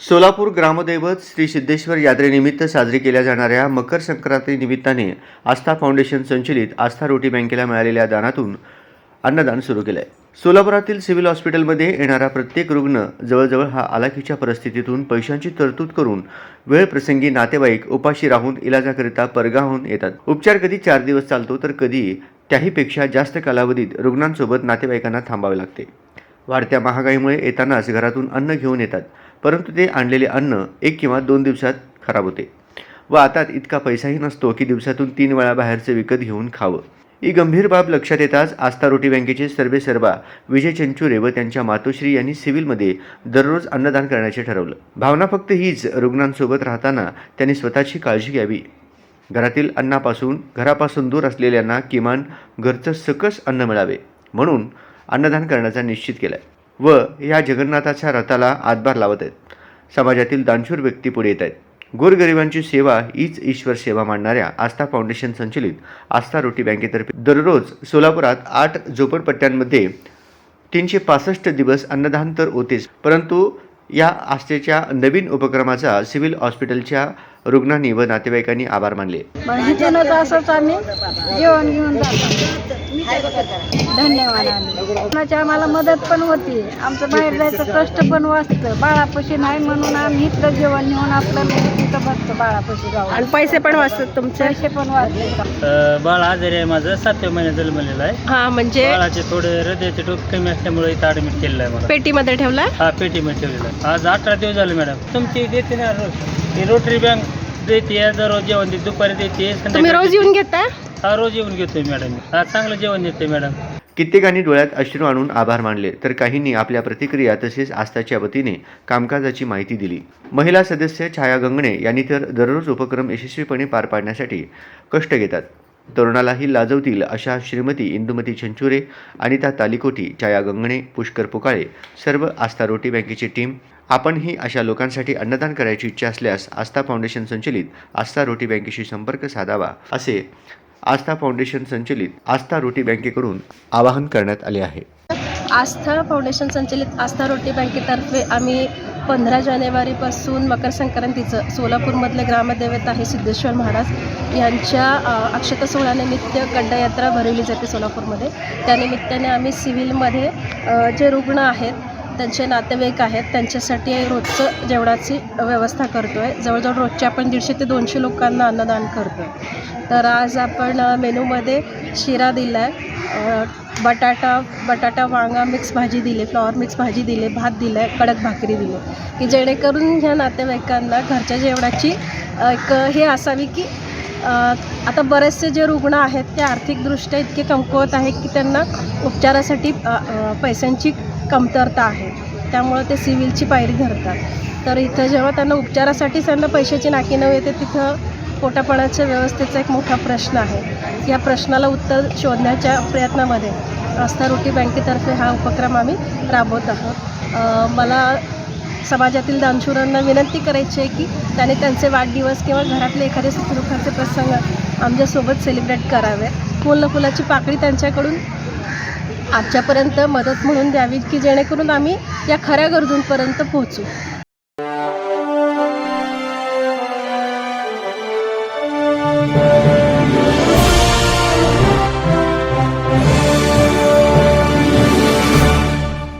सोलापूर ग्रामदैवत श्री सिद्धेश्वर यात्रेनिमित्त साजरी केल्या जाणाऱ्या मकर संक्रांती निमित्ताने आस्था फाउंडेशन संचलित आस्था रोटी बँकेला मिळालेल्या दानातून अन्नदान सुरू केलं आहे सोलापुरातील सिव्हिल हॉस्पिटलमध्ये येणारा प्रत्येक रुग्ण जवळजवळ हा आलाखीच्या परिस्थितीतून पैशांची तरतूद करून वेळ प्रसंगी नातेवाईक उपाशी राहून इलाजाकरिता परगाहून येतात. उपचार कधी चार दिवस चालतो तर कधी त्याहीपेक्षा जास्त कालावधीत रुग्णांसोबत नातेवाईकांना थांबावे लागते. वाढत्या महागाईमुळे येतानाच घरातून अन्न घेऊन येतात परंतु ते आणलेले अन्न एक किंवा दोन दिवसात खराब होते. व आता इतका पैसाही नसतो की दिवसातून तीन वेळा बाहेरचे विकत घेऊन खावं. ही गंभीर बाब लक्षात येताच आस्था रोटी बँकेचे सर्वे सर्वा विजय चंचुरे व त्यांच्या मातोश्री यांनी सिव्हिलमध्ये दररोज अन्नदान करण्याचे ठरवलं. भावना फक्त हीच रुग्णांसोबत राहताना त्यांनी स्वतःची काळजी घ्यावी. घरातील अन्नापासून घरापासून दूर असलेल्यांना किमान घरचं सकस अन्न मिळावे म्हणून अन्नदान करण्याचा निश्चित केला आहे व या जगन्नाथाच्या रथाला हातभार लावत आहेत. समाजातील दानशूर व्यक्ती पुढे येत आहेत. गोरगरिबांची सेवा हीच ईश्वर सेवा मांडणाऱ्या आस्था फाउंडेशन संचलित आस्था रोटी बँकेतर्फे दररोज सोलापुरात आठ झोपडपट्ट्यांमध्ये तीनशे पासष्ट दिवस अन्नदान तर होतेच परंतु या आस्थेच्या नवीन उपक्रमाचा सिव्हिल हॉस्पिटलच्या रुग्णांनी व नातेवाईकांनी आभार मानले. असंच आम्ही जेवण घेऊन धन्यवाद आम्ही. कोणाची आम्हाला मदत पण होती. आमचं बाहेर जायचं कष्ट पण वाचतं. बाळापाशी नाही म्हणून आम्ही इथलं जेवण नेऊन आपलं तिथं बसतो बाळापाशी जाऊन. आणि पैसे पण वाचतात तुमचे? पैसे पण वाचले. अ, बाळ आजारी आहे माझं. सातव्या महिन्यात जन्मलेलं आहे. हा म्हणजे? बाळाचे थोडे हृदयाचे टोक कमी असल्यामुळे इथं ऍडमिट केलेलं आहे मला. पेटीमध्ये ठेवला? हा पेटीमध्ये ठेवलेला आहे. आज अठरा दिवस झाले मॅडम. तुमची देते ना रोज. ही रोटरी बँक देते दररोज जेवण देते दुपारी देते तुम्ही रोज येऊन घेता? हा रोज येऊन घेतोय मॅडम. हा चांगलं जेवण देतोय मॅडम. कित्येकांनी डोळ्यात अश्रू आणून आभार मानले तर काहींनी आपल्या प्रतिक्रिया तसेच आस्थाच्या वतीने कामकाजाची माहिती दिली. महिला सदस्य छाया गंगणे यांनी तर दररोज उपक्रम यशस्वीपणे पार पाडण्यासाठी कष्ट घेतात. तरुणालाही लाजवतील अशा श्रीमती इंदुमती छंचुरे अनिता तालिकोटी छाया गंगणे पुष्कर पुकाळे सर्व आस्था रोटी बँकेची टीम आपणही अशा लोकांसाठी अन्नदान करायची इच्छा असल्यास आस्था फाउंडेशन संचलित आस्था रोटी बँकेशी संपर्क साधावा असे आस्था फाउंडेशन संचलित आस्था रोटी बँकेकडून आवाहन करण्यात आले आहे. आस्था फाउंडेशन संचलित आस्था रोटी बँकेतर्फे आम्ही पंधरा जानेवारीपासून मकर संक्रांतीचं सोलापूरमधले ग्रामदैवत आहे सिद्धेश्वर महाराज यांच्या अक्षत अक्षता सोहळ्यानिमित्त गड्डायात्रा भरवली जाते सोलापूरमध्ये. त्यानिमित्ताने आम्ही सिव्हिलमध्ये जे रुग्ण आहेत त्यांचे नातेवाईक आहेत त्यांच्यासाठी रोजचं जेवणाची व्यवस्था करतो आहे जवळजवळ रोजचे आपण दीडशे ते दोनशे लोकांना अन्नदान करतो आहे तर आज आपण मेनूमध्ये शिरा दिला आहे बटाटा बटाटा वांगा मिक्स भाजी दिली फ्लॉवर मिक्स भाजी दिली भात दिला आहे कडक भाकरी दिली. की जेणेकरून ह्या नातेवाईकांना घरच्या जेवणाची एक हे असावी की आता बरेचसे जे रुग्ण आहेत ते आर्थिकदृष्ट्या इतके कमकुवत आहेत की त्यांना उपचारासाठी पैशांची कमतरता आहे. त्यामुळं ते सिव्हिलची पायरी धरतात. तर इथं जेव्हा त्यांना उपचारासाठी त्यांना पैशाची नाकीनऊ येते तिथं पोटापाण्याच्या व्यवस्थेचा एक मोठा प्रश्न आहे. या प्रश्नाला उत्तर शोधण्याच्या प्रयत्नामध्ये आस्था रोटी बँकेतर्फे हा उपक्रम आम्ही राबवत आहोत. मला समाजातील दानशूरांना विनंती करायची आहे की त्याने त्यांचे वाढदिवस किंवा घरातले एखादे सुखदुःखाचे प्रसंग आमच्यासोबत सेलिब्रेट करावे. फुल फुलाची पाकळी त्यांच्याकडून आजच्यापर्यंत मदत म्हणून द्यावी की जेणेकरून आम्ही या खऱ्या गरजूंपर्यंत पोहोचू.